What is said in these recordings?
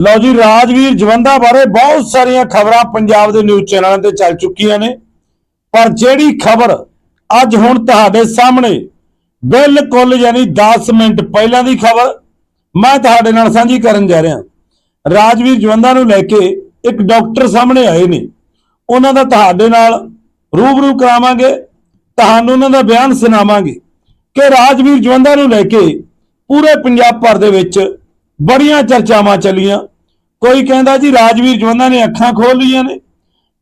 ਲਓ ਜੀ, ਰਾਜਵੀਰ ਜਵੰਦਾ ਬਾਰੇ ਬਹੁਤ ਸਾਰੀਆਂ ਖਬਰਾਂ ਪੰਜਾਬ ਦੇ ਨਿਊਜ਼ ਚੈਨਲਾਂ ਤੇ ਚੱਲ ਚੁੱਕੀਆਂ ਨੇ। ਪਰ ਜਿਹੜੀ ਖਬਰ ਅੱਜ ਹੁਣ ਤੁਹਾਡੇ ਸਾਹਮਣੇ ਬਿਲਕੁਲ ਯਾਨੀ 10 ਮਿੰਟ ਪਹਿਲਾਂ ਦੀ ਖਬਰ ਮੈਂ ਤੁਹਾਡੇ ਨਾਲ ਸਾਂਝੀ ਕਰਨ ਜਾ ਰਿਹਾ। ਰਾਜਵੀਰ ਜਵੰਦਾ ਨੂੰ ਲੈ ਕੇ ਇੱਕ ਡਾਕਟਰ ਸਾਹਮਣੇ ਆਏ ਨੇ। ਉਹਨਾਂ ਦਾ ਤੁਹਾਡੇ ਨਾਲ ਰੂਬਰੂ ਕਰਾਵਾਂਗੇ, ਤੁਹਾਨੂੰ ਉਹਨਾਂ ਦਾ ਬਿਆਨ ਸੁਣਾਵਾਂਗੇ ਕਿ ਰਾਜਵੀਰ ਜਵੰਦਾ ਨੂੰ ਲੈ ਕੇ ਪੂਰੇ ਪੰਜਾਬ ਭਰ ਦੇ ਵਿੱਚ ਬੜੀਆਂ ਚਰਚਾਵਾਂ ਚੱਲੀਆਂ। ਕੋਈ ਕਹਿੰਦਾ ਜੀ ਰਾਜਵੀਰ ਜਵੰਦਾ ਨੇ ਅੱਖਾਂ ਖੋਲ ਲਈਆਂ ਨੇ,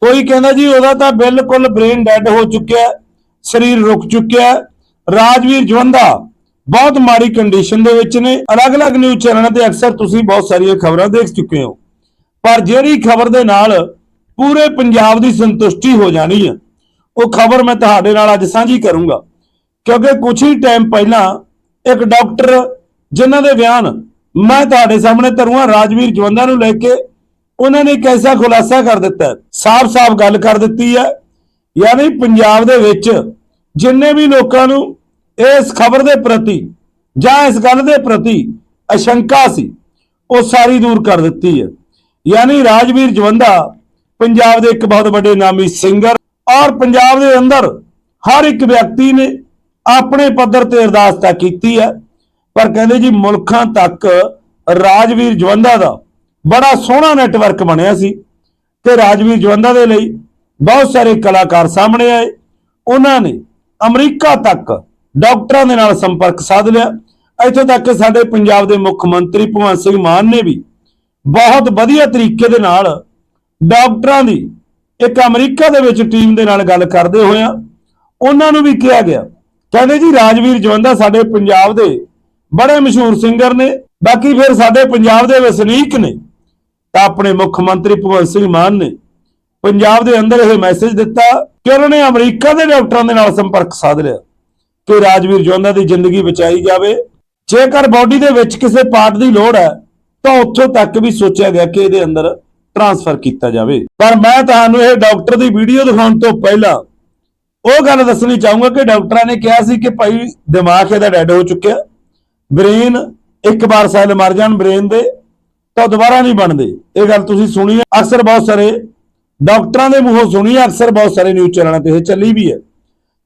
ਕੋਈ ਕਹਿੰਦਾ ਜੀ ਉਹਦਾ ਤਾਂ ਬਿਲਕੁਲ ਬ੍ਰੇਨ ਡੈਡ ਹੋ ਚੁੱਕਿਆ ਸਰੀਰ ਰੁਕ ਚੁੱਕਿਆ ਰਾਜਵੀਰ ਜਵੰਦਾ ਬਹੁਤ ਮਾੜੀ ਕੰਡੀਸ਼ਨ ਦੇ ਵਿੱਚ ਨੇ। ਅਲੱਗ-ਅਲੱਗ ਨਿਊਜ਼ ਚੈਨਲਾਂ ਤੇ ਅਕਸਰ ਤੁਸੀਂ ਬਹੁਤ ਸਾਰੀਆਂ ਖਬਰਾਂ ਦੇਖ ਚੁੱਕੇ ਹੋ। ਪਰ ਜਿਹੜੀ ਖਬਰ ਦੇ ਨਾਲ ਪੂਰੇ ਪੰਜਾਬ ਦੀ ਸੰਤੁਸ਼ਟੀ ਹੋ ਜਾਣੀ ਹੈ, ਉਹ ਖਬਰ ਮੈਂ ਤੁਹਾਡੇ ਨਾਲ ਅੱਜ ਸਾਂਝੀ ਕਰੂੰਗਾ। ਕਿਉਂਕਿ ਕੁਝ ਹੀ ਟਾਈਮ ਪਹਿਲਾਂ ਇੱਕ ਡਾਕਟਰ ਜਿਨ੍ਹਾਂ ਦੇ ਬਿਆਨ ਮੈਂ ਤੁਹਾਡੇ ਸਾਹਮਣੇ ਧਰੂਆਂ ਰਾਜਵੀਰ ਜਵੰਦਾ ਨੂੰ ਲੈ ਕੇ। ਉਹਨਾਂ ਨੇ ਇੱਕ ਐਸਾ ਖੁਲਾਸਾ ਕਰ ਦਿੱਤਾ ਸਾਫ਼-ਸਾਫ਼ ਗੱਲ ਕਰ ਦਿੱਤੀ ਹੈ। ਯਾਨੀ ਪੰਜਾਬ ਦੇ ਵਿੱਚ ਜਿੰਨੇ ਵੀ ਲੋਕਾਂ ਨੂੰ ਇਸ ਖਬਰ ਦੇ ਪ੍ਰਤੀ ਜਾਂ ਇਸ ਗੱਲ ਦੇ ਪ੍ਰਤੀ ਅਸ਼ੰਕਾ ਸੀ, ਉਹ ਸਾਰੀ ਦੂਰ ਕਰ ਦਿੱਤੀ ਹੈ। ਯਾਨੀ ਰਾਜਵੀਰ ਜਵੰਦਾ ਪੰਜਾਬ ਦੇ ਇੱਕ ਬਹੁਤ ਵੱਡੇ ਨਾਮੀ ਸਿੰਗਰ ਔਰ ਪੰਜਾਬ ਦੇ ਅੰਦਰ ਹਰ ਇੱਕ ਵਿਅਕਤੀ ਨੇ ਆਪਣੇ ਪੱਧਰ ਤੇ ਅਰਦਾਸ ਤਾਂ ਕੀਤੀ ਹੈ। ਪਰ ਕਹਿੰਦੇ ਜੀ ਮੁਲਕਾਂ ਤੱਕ ਰਾਜਵੀਰ ਜਵੰਦਾ ਦਾ ਬੜਾ ਸੋਹਣਾ ਨੈਟਵਰਕ ਬਣਿਆ ਸੀ ਤੇ ਰਾਜਵੀਰ ਜਵੰਦਾ ਦੇ ਲਈ ਬਹੁਤ ਸਾਰੇ ਕਲਾਕਾਰ ਸਾਹਮਣੇ ਆਏ। ਉਹਨਾਂ ਨੇ ਅਮਰੀਕਾ ਤੱਕ ਡਾਕਟਰਾਂ ਦੇ ਨਾਲ ਸੰਪਰਕ ਸਾਧ ਲਿਆ। ਇੱਥੋਂ ਤੱਕ ਕਿ ਸਾਡੇ ਪੰਜਾਬ ਦੇ ਮੁੱਖ ਮੰਤਰੀ ਭਗਵੰਤ ਸਿੰਘ ਮਾਨ ਨੇ ਵੀ ਬਹੁਤ ਵਧੀਆ ਤਰੀਕੇ ਦੇ ਨਾਲ ਡਾਕਟਰਾਂ ਦੀ ਇੱਕ ਅਮਰੀਕਾ ਦੇ ਵਿੱਚ ਟੀਮ ਦੇ ਨਾਲ ਗੱਲ ਕਰਦੇ ਹੋਇਆ ਉਹਨਾਂ ਨੂੰ ਵੀ ਕਿਹਾ ਗਿਆ, ਕਹਿੰਦੇ ਜੀ ਰਾਜਵੀਰ ਜਵੰਦਾ ਸਾਡੇ ਪੰਜਾਬ ਦੇ ਬੜੇ ਮਸ਼ਹੂਰ ਸਿੰਗਰ ਨੇ। ਬਾਕੀ ਫਿਰ ਸਾਡੇ ਪੰਜਾਬ ਦੇ ਵਸਨੀਕ ਨੇ, ਤਾਂ ਆਪਣੇ ਮੁੱਖ ਮੰਤਰੀ ਭਗਵੰਤ ਸਿੰਘ ਮਾਨ ਨੇ ਪੰਜਾਬ ਦੇ ਅੰਦਰ ਇਹ ਮੈਸੇਜ ਦਿੱਤਾ ਕਿ ਉਹਨਾਂ ਨੇ ਅਮਰੀਕਾ ਦੇ ਡਾਕਟਰਾਂ ਦੇ ਨਾਲ ਸੰਪਰਕ ਸਾਧ ਲਿਆ ਕਿ ਰਾਜਵੀਰ ਜਵੰਦਾ ਦੀ ਜ਼ਿੰਦਗੀ ਬਚਾਈ ਜਾਵੇ। ਜੇਕਰ ਬਾਡੀ ਦੇ ਵਿੱਚ ਕਿਸੇ ਪਾਰਟ ਦੀ ਲੋੜ ਹੈ, ਤਾਂ ਉੱਥੋਂ ਤੱਕ ਵੀ ਸੋਚਿਆ ਗਿਆ ਕਿ ਇਹਦੇ ਅੰਦਰ ਟ੍ਰਾਂਸਫਰ ਕੀਤਾ ਜਾਵੇ। ਪਰ ਮੈਂ ਤੁਹਾਨੂੰ ਇਹ ਡਾਕਟਰ ਦੀ ਵੀਡੀਓ ਦਿਖਾਉਣ ਤੋਂ ਪਹਿਲਾਂ ਉਹ ਗੱਲ ਦੱਸਣੀ ਚਾਹੂੰਗਾ ਕਿ ਡਾਕਟਰਾਂ ਨੇ ਕਿਹਾ ਸੀ ਕਿ ਭਾਈ ਦਿਮਾਗ ਇਹਦਾ ਡੈਡ ਹੋ ਚੁੱਕਿਆ। ਬ੍ਰੇਨ ਇੱਕ ਵਾਰ ਸੈੱਲ ਮਰ ਜਾਣ ਬ੍ਰੇਨ ਦੇ, ਤਾਂ ਦੁਬਾਰਾ ਨਹੀਂ ਬਣਦੇ। ਇਹ ਗੱਲ ਤੁਸੀਂ ਸੁਣੀ ਅਕਸਰ ਬਹੁਤ ਸਾਰੇ ਡਾਕਟਰਾਂ ਦੇ ਮੂੰਹੋਂ ਸੁਣੀ ਅਕਸਰ ਬਹੁਤ ਸਾਰੇ ਨਿਊਜ਼ ਚੈਨਲਾਂ ਤੇ ਇਹ ਚੱਲੀ ਵੀ ਹੈ।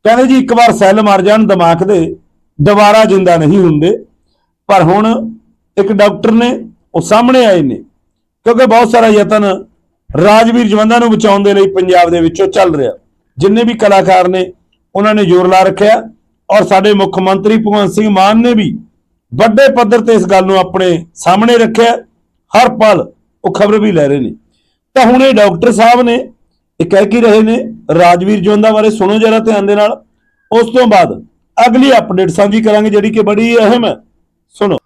ਕਹਿੰਦੇ ਜੀ, ਇੱਕ ਵਾਰ ਸੈੱਲ ਮਰ ਜਾਣ ਦਿਮਾਗ ਦੇ, ਦੁਬਾਰਾ ਜਿੰਦਾ ਨਹੀਂ ਹੁੰਦੇ। ਪਰ ਹੁਣ ਇੱਕ ਡਾਕਟਰ ਨੇ, ਉਹ ਸਾਹਮਣੇ ਆਏ ਨੇ, ਕਿਉਂਕਿ ਬਹੁਤ ਸਾਰਾ ਯਤਨ ਰਾਜਵੀਰ ਜਵੰਦਾ ਨੂੰ ਬਚਾਉਣ ਦੇ ਲਈ ਪੰਜਾਬ ਦੇ ਵਿੱਚੋਂ ਚੱਲ ਰਿਹਾ। ਜਿੰਨੇ ਵੀ ਕਲਾਕਾਰ ਨੇ, ਉਹਨਾਂ ਨੇ ਜ਼ੋਰ ਲਾ ਰੱਖਿਆ, ਔਰ ਸਾਡੇ ਮੁੱਖ ਮੰਤਰੀ ਭਗਵੰਤ ਸਿੰਘ ਮਾਨ ਨੇ ਵੀ ਵੱਡੇ ਪੱਧਰ ਤੇ ਇਸ ਗੱਲ ਨੂੰ ਆਪਣੇ ਸਾਹਮਣੇ ਰੱਖਿਆ। ਹਰ ਪਲ ਉਹ ਖਬਰ ਵੀ ਲੈ ਰਹੇ ਨੇ। ਤਾਂ ਹੁਣ ਇਹ ਡਾਕਟਰ ਸਾਹਿਬ ਨੇ, ਇਹ ਕਹਿ ਕੀ ਰਹੇ ਨੇ, ਰਾਜਵੀਰ ਜਵੰਦਾ ਬਾਰੇ ਸੁਣੋ ਜਰਾ ਧਿਆਨ ਦੇ ਨਾਲ। ਉਸ ਤੋਂ ਬਾਅਦ ਅਗਲੀ ਅਪਡੇਟ ਸਾਂਝੀ ਕਰਾਂਗੇ ਜਿਹੜੀ ਕਿ ਬੜੀ ਅਹਿਮ ਹੈ। ਸੁਣੋ।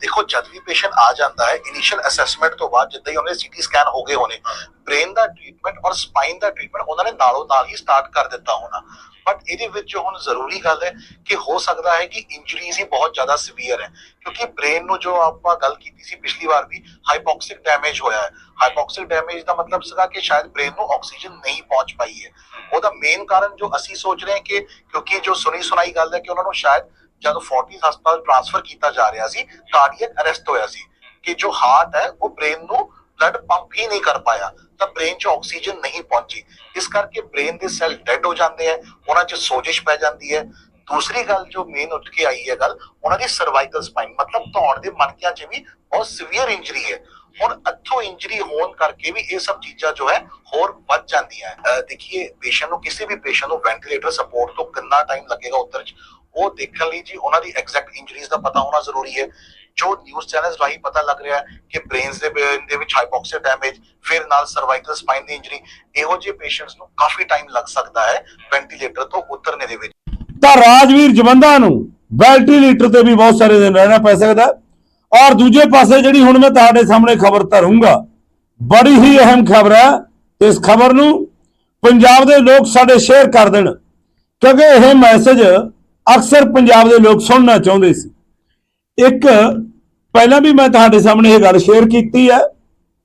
ਦੇਖੋ, ਜਦ ਵੀ ਪੇਸ਼ੈਂਟ ਆ ਜਾਂਦਾ ਹੈ ਇਨੀਸ਼ੀਅਲ ਅਸੈਸਮੈਂਟ ਤੋਂ ਬਾਅਦ ਜਿੱਦਾਂ ਹੀ ਉਹਨੇ ਸੀਟੀ ਸਕੈਨ ਹੋ ਗਏ ਹੋਣੇ ਬ੍ਰੇਨ ਦਾ ਟ੍ਰੀਟਮੈਂਟ ਔਰ ਸਪਾਈਨ ਦਾ ਟ੍ਰੀਟਮੈਂਟ ਉਹਨਾਂ ਨੇ ਨਾਲੋਂ ਨਾਲ ਹੀ ਸਟਾਰਟ ਕਰ ਦਿੱਤਾ ਹੋਣਾ। ਬਟ ਇਹਦੇ ਵਿੱਚ ਹੁਣ ਜ਼ਰੂਰੀ ਗੱਲ ਹੈ ਕਿ ਹੋ ਸਕਦਾ ਹੈ ਕਿ ਇੰਜਰੀਜ਼ ਹੀ ਬਹੁਤ ਜ਼ਿਆਦਾ ਸਿਵੀਅਰ ਹੈ। ਕਿਉਂਕਿ ਬ੍ਰੇਨ ਨੂੰ ਜੋ ਆਪਾਂ ਗੱਲ ਕੀਤੀ ਸੀ ਪਿਛਲੀ ਵਾਰ ਵੀ ਹਾਈਪੋਕਸਿਕ ਡੈਮੇਜ ਹੋਇਆ ਹੈ। ਹਾਈਪੋਕਸਿਕ ਡੈਮੇਜ ਦਾ ਮਤਲਬ ਸੀਗਾ ਕਿ ਸ਼ਾਇਦ ਬ੍ਰੇਨ ਨੂੰ ਆਕਸੀਜਨ ਨਹੀਂ ਪਹੁੰਚ ਪਾਈ ਹੈ। ਉਹਦਾ ਮੇਨ ਕਾਰਨ ਜੋ ਅਸੀਂ ਸੋਚ ਰਹੇ ਹਾਂ ਕਿ ਕਿਉਂਕਿ ਜੋ ਸੁਣੀ ਸੁਣਾਈ ਗੱਲ ਹੈ ਕਿ ਉਹਨਾਂ ਨੂੰ ਸ਼ਾਇਦ ਜਦੋਂ ਫੋਰਟਿਸ ਹਸਪਤਾਲ ਟ੍ਰਾਂਸਫਰ ਕੀਤਾ ਜਾ ਰਿਹਾ ਸੀ ਕਾਰਡੀਅਕ ਅਰੈਸਟ ਹੋਇਆ ਸੀ, ਕਿ ਜੋ ਹਾਰਟ ਹੈ, ਉਹ ਬ੍ਰੇਨ ਨੂੰ ਬਲੱਡ ਪੰਪ ਹੀ ਨਹੀਂ ਕਰ ਪਾਇਆ, ਤਾਂ ਬ੍ਰੇਨ 'ਚ ਆਕਸੀਜਨ ਨਹੀਂ ਪਹੁੰਚੀ। ਇਸ ਕਰਕੇ ਬ੍ਰੇਨ ਦੇ ਸੈੱਲ ਡੈਡ ਹੋ ਜਾਂਦੇ ਆ ਉਹਨਾਂ 'ਚ ਸੋਜਿਸ਼ ਪੈ ਜਾਂਦੀ ਹੈ। ਦੂਸਰੀ ਗੱਲ ਜੋ ਮੇਨ ਉੱਠ ਕੇ ਆਈ ਹੈ ਗੱਲ, ਉਹਨਾਂ ਦੀ ਸਰਵਾਈਕਲ ਸਪਾਈਨ ਮਤਲਬ ਧੌਣ ਦੇ ਮਣਕਿਆਂ 'ਚ ਵੀ ਬਹੁਤ ਸੀਵੀਅਰ ਇੰਜਰੀ ਹੈ। ਹੁਣ ਅੱਥੋਂ ਇੰਜਰੀ ਹੋਣ ਕਰਕੇ ਵੀ ਇਹ ਸਭ ਚੀਜ਼ਾਂ ਜੋ ਹੈ, ਹੋਰ ਵੱਧ ਜਾਂਦੀਆਂ ਹੈ। ਅਹ ਦੇਖੀਏ ਪੇਸ਼ੈਂਟ ਨੂੰ ਕਿਸੇ ਵੀ ਪੇਸ਼ੈਂਟ ਨੂੰ ਵੈਂਟੀਲੇਟਰ ਸਪੋਰਟ ਤੋਂ ਕਿੰਨਾ ਟਾਈਮ ਲੱਗੇਗਾ ਉਤਰ ਚ? ਉਹ ਦੇਖਣ ਲਈ ਜੀ ਉਹਨਾਂ ਦੀ ਐਗਜ਼ੈਕਟ ਇੰਜਰੀਜ਼ ਦਾ ਪਤਾ ਹੋਣਾ ਜ਼ਰੂਰੀ ਹੈ। ਜੋ ਨਿਊਜ਼ ਚੈਨਲਸ ਰਾਹੀਂ ਪਤਾ ਲੱਗ ਰਿਹਾ ਹੈ ਕਿ ਬ੍ਰੇਨਸ ਦੇ ਦੇ ਵਿੱਚ ਹਾਈਪੋਕਸੀਆ ਡੈਮੇਜ ਫਿਰ ਨਾਲ ਸਰਵਾਈਕਲ ਸਪਾਈਨ ਦੀ ਇੰਜਰੀ ਇਹੋ ਜਿਹੇ ਪੇਸ਼ੈਂਟਸ ਨੂੰ ਕਾਫੀ ਟਾਈਮ ਲੱਗ ਸਕਦਾ ਹੈ ਵੈਂਟੀਲੇਟਰ ਤੋਂ ਉਤਰਨੇ ਦੇ ਵਿੱਚ। ਤਾਂ ਰਾਜਵੀਰ ਜਵੰਦਾ ਨੂੰ ਵੈਂਟੀਲੇਟਰ ਤੇ ਵੀ ਬਹੁਤ ਸਾਰੇ ਦਿਨ ਰਹਿਣਾ ਪੈ ਸਕਦਾ ਔਰ ਦੂਜੇ ਪਾਸੇ ਜਿਹੜੀ ਹੁਣ ਮੈਂ ਤੁਹਾਡੇ ਸਾਹਮਣੇ ਖਬਰ ਧਰੂੰਗਾ, ਬੜੀ ਹੀ ਅਹਿਮ ਖਬਰ ਹੈ। ਇਸ ਖਬਰ ਨੂੰ ਪੰਜਾਬ ਦੇ ਲੋਕ ਸਾਡੇ ਸ਼ੇਅਰ ਕਰ ਦੇਣ, ਕਿਉਂਕਿ ਇਹ ਮੈਸੇਜ ਅਕਸਰ ਪੰਜਾਬ ਦੇ ਲੋਕ ਸੁਣਨਾ ਚਾਹੁੰਦੇ ਸੀ। ਇੱਕ, ਪਹਿਲਾਂ ਵੀ ਮੈਂ ਤੁਹਾਡੇ ਸਾਹਮਣੇ ਇਹ ਗੱਲ ਸ਼ੇਅਰ ਕੀਤੀ ਹੈ।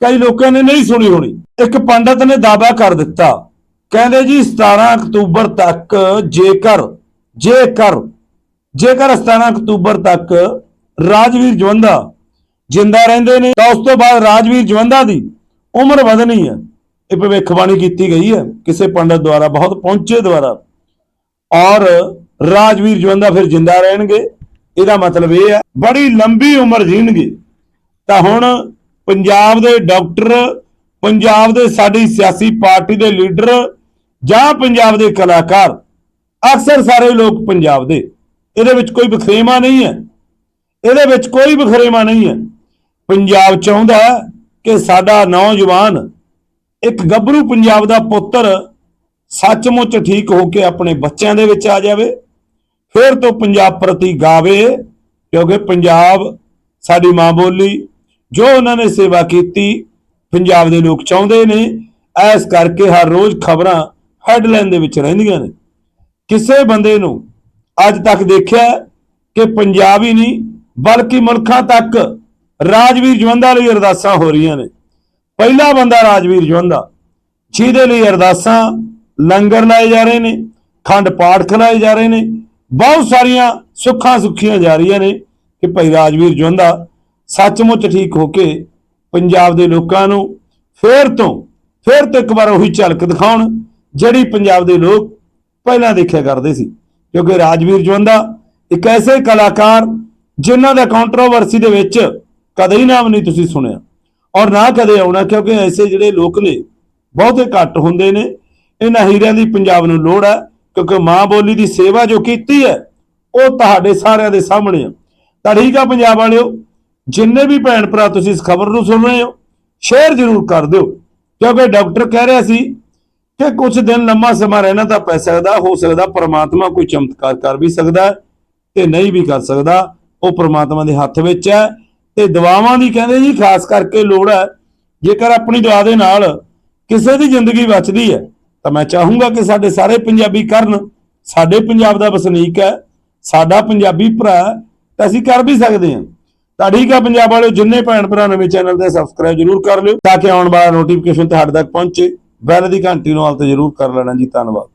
ਕਈ ਲੋਕਾਂ ਨੇ ਨਹੀਂ ਸੁਣੀ ਹੋਣੀ। ਇੱਕ ਪੰਡਤ ਨੇ ਦਾਅਵਾ ਕਰ ਦਿੱਤਾ। ਕਹਿੰਦੇ ਜੀ 17 ਅਕਤੂਬਰ ਤੱਕ ਜੇਕਰ ਜੇਕਰ ਜੇਕਰ 17 ਅਕਤੂਬਰ ਤੱਕ ਰਾਜਵੀਰ ਜਵੰਦਾ ਜਿੰਦਾ ਰਹਿੰਦੇ ਨੇ, ਤਾਂ ਉਸ ਤੋਂ ਬਾਅਦ ਰਾਜਵੀਰ ਜਵੰਦਾ ਦੀ ਉਮਰ ਵਧਣੀ ਹੈ। ਇਹ ਭਵਿੱਖਬਾਣੀ ਕੀਤੀ ਗਈ ਹੈ। ਕਿਸੇ ਪੰਡਤ ਦੁਆਰਾ, ਬਹੁਤ ਪਹੁੰਚੇ ਦੁਆਰਾ। ਔਰ ਰਾਜਵੀਰ ਜਵੰਦਾ ਫਿਰ ਜਿੰਦਾ ਰਹਿਣਗੇ। ਇਹਦਾ ਮਤਲਬ ਇਹ ਹੈ, ਬੜੀ ਲੰਬੀ ਉਮਰ ਜੀਣਗੇ। ਤਾਂ ਹੁਣ ਪੰਜਾਬ ਦੇ ਡਾਕਟਰ, ਪੰਜਾਬ ਦੇ ਸਾਡੀ ਸਿਆਸੀ ਪਾਰਟੀ ਦੇ ਲੀਡਰ ਜਾਂ ਪੰਜਾਬ ਦੇ ਕਲਾਕਾਰ, ਅਕਸਰ ਸਾਰੇ ਲੋਕ ਪੰਜਾਬ ਦੇ। ਇਹਦੇ ਵਿੱਚ ਕੋਈ ਬਖਰੇਵਾ ਨਹੀਂ ਹੈ। ਇਹਦੇ ਵਿੱਚ ਕੋਈ ਬਖਰੇਵਾ ਨਹੀਂ ਹੈ। ਪੰਜਾਬ ਚਾਹੁੰਦਾ ਹੈ ਕਿ ਸਾਡਾ ਨੌਜਵਾਨ ਇੱਕ ਗੱਭਰੂ ਪੰਜਾਬ ਦਾ ਪੁੱਤਰ ਸੱਚਮੁੱਚ ਠੀਕ ਹੋ ਕੇ ਆਪਣੇ ਬੱਚਿਆਂ ਦੇ ਵਿੱਚ ਆ ਜਾਵੇ। ਫਿਰ ਤੋਂ ਪੰਜਾਬ ਪ੍ਰਤੀ ਗਾਵੇ, ਕਿਉਂਕਿ ਪੰਜਾਬ ਸਾਡੀ ਮਾਂ ਬੋਲੀ, ਜੋ ਉਹਨਾਂ ਨੇ ਸੇਵਾ ਕੀਤੀ, ਪੰਜਾਬ ਦੇ ਲੋਕ ਚਾਹੁੰਦੇ ਨੇ, ਐਸ ਕਰਕੇ ਹਰ ਰੋਜ਼ ਖਬਰਾਂ ਹੈਡਲਾਈਨ ਦੇ ਵਿੱਚ ਰਹਿੰਦੀਆਂ ਨੇ। ਕਿਸੇ ਬੰਦੇ ਨੂੰ ਅੱਜ ਤੱਕ ਦੇਖਿਆ ਕਿ ਪੰਜਾਬ ਹੀ ਨਹੀਂ, ਬਲਕਿ ਮੁਲਕਾਂ ਤੱਕ ਰਾਜਵੀਰ ਜਵੰਦਾ ਲਈ ਅਰਦਾਸਾਂ ਹੋ ਰਹੀਆਂ ਨੇ। ਪਹਿਲਾ ਬੰਦਾ ਰਾਜਵੀਰ ਜਵੰਦਾ, ਜਿਹਦੇ ਲਈ ਅਰਦਾਸਾਂ ਲੰਗਰ ਲਾਏ ਜਾ ਰਹੇ ਨੇ, ਖੰਡ ਪਾਠ ਖਲਾਏ ਜਾ ਰਹੇ ਨੇ ਬਹੁਤ ਸਾਰੀਆਂ ਸੁੱਖਾਂ ਸੁੱਖੀਆਂ ਜਾ ਰਹੀਆਂ ਨੇ ਕਿ ਭਾਈ ਰਾਜਵੀਰ ਜਵੰਦਾ ਸੱਚਮੁੱਚ ਠੀਕ ਹੋ ਕੇ ਪੰਜਾਬ ਦੇ ਲੋਕਾਂ ਨੂੰ ਫੇਰ ਤੋਂ ਫੇਰ ਤੋਂ ਇੱਕ ਵਾਰ ਉਹੀ ਝਲਕ ਦਿਖਾਉਣ ਜਿਹੜੀ ਪੰਜਾਬ ਦੇ ਲੋਕ ਪਹਿਲਾਂ ਦੇਖਿਆ ਕਰਦੇ ਸੀ। ਕਿਉਂਕਿ ਰਾਜਵੀਰ ਜਵੰਦਾ ਇੱਕ ਐਸੇ ਕਲਾਕਾਰ ਜਿਨ੍ਹਾਂ ਦਾ ਕੰਟਰੋਵਰਸੀ ਦੇ ਵਿੱਚ ਕਦੇ ਹੀ ਨਾਮ ਨਹੀਂ ਤੁਸੀਂ ਸੁਣਿਆ। ਔਰ ਨਾ ਕਦੇ ਆਉਣਾ, ਕਿਉਂਕਿ ਐਸੇ ਜਿਹੜੇ ਲੋਕ ਨੇ, ਬਹੁਤੇ ਘੱਟ ਹੁੰਦੇ ਨੇ। ਇਹਨਾਂ ਹੀਰਿਆਂ ਦੀ ਪੰਜਾਬ ਨੂੰ ਲੋੜ ਹੈ। ਕਿਉਂਕਿ ਮਾਂ ਬੋਲੀ ਦੀ ਸੇਵਾ ਜੋ ਕੀਤੀ ਹੈ, ਉਹ ਤੁਹਾਡੇ ਸਾਰਿਆਂ ਦੇ ਸਾਹਮਣੇ ਆ। ਤਾਂ ਠੀਕ ਆ ਪੰਜਾਬ ਵਾਲਿਓ, ਜਿੰਨੇ ਵੀ ਭੈਣ ਭਰਾ ਤੁਸੀਂ ਇਸ ਖਬਰ ਨੂੰ ਸੁਣ ਰਹੇ ਹੋ, ਸ਼ੇਅਰ ਜ਼ਰੂਰ ਕਰ ਦਿਓ। ਕਿਉਂਕਿ ਡਾਕਟਰ ਕਹਿ ਰਿਹਾ ਸੀ ਕਿ ਕੁਝ ਦਿਨ ਲੰਮਾ ਸਮਾਂ ਰਹਿਣਾ ਤਾਂ ਪੈ ਸਕਦਾ, ਹੋ ਸਕਦਾ ਪਰਮਾਤਮਾ ਕੋਈ ਚਮਤਕਾਰ ਕਰ ਵੀ ਸਕਦਾ ਤੇ ਨਹੀਂ ਵੀ ਕਰ ਸਕਦਾ, ਉਹ ਪ੍ਰਮਾਤਮਾ ਦੇ ਹੱਥ ਵਿੱਚ ਹੈ। ਤੇ ਦੁਆਵਾਂ ਦੀ ਕਹਿੰਦੇ ਜੀ, ਖਾਸ ਕਰਕੇ ਲੋੜ ਹੈ, ਜੇਕਰ ਆਪਣੀ ਦੁਆ ਦੇ ਨਾਲ ਕਿਸੇ ਦੀ ਜ਼ਿੰਦਗੀ ਬਚਦੀ ਹੈ ਤਾਂ ਮੈਂ ਚਾਹੂੰਗਾ ਕਿ ਸਾਡੇ ਸਾਰੇ ਪੰਜਾਬੀ ਕਰਨ। ਸਾਡੇ ਪੰਜਾਬ ਦਾ ਵਸਨੀਕ ਹੈ, ਸਾਡਾ ਪੰਜਾਬੀ ਭਰਾ ਤਾਂ ਅਸੀਂ ਕਰ ਵੀ ਸਕਦੇ ਹਾਂ। ਤਾਂ ਠੀਕ ਹੈ ਪੰਜਾਬ ਵਾਲਿਓ, ਜਿੰਨੇ ਭੈਣ ਭਰਾ ਨਵੇਂ ਚੈਨਲ ਤੇ ਸਬਸਕ੍ਰਾਈਬ ਜਰੂਰ ਕਰ ਲਿਓ, ਤਾਂ ਕਿ ਆਉਣ ਵਾਲਾ ਨੋਟੀਫਿਕੇਸ਼ਨ ਤੁਹਾਡੇ ਤੱਕ ਪਹੁੰਚੇ। ਬੈਲ ਦੀ ਘੰਟੀ ਨੂੰ ਆਲ ਤੇ ਜਰੂਰ ਕਰ ਲੈਣਾ ਜੀ, ਧੰਨਵਾਦ।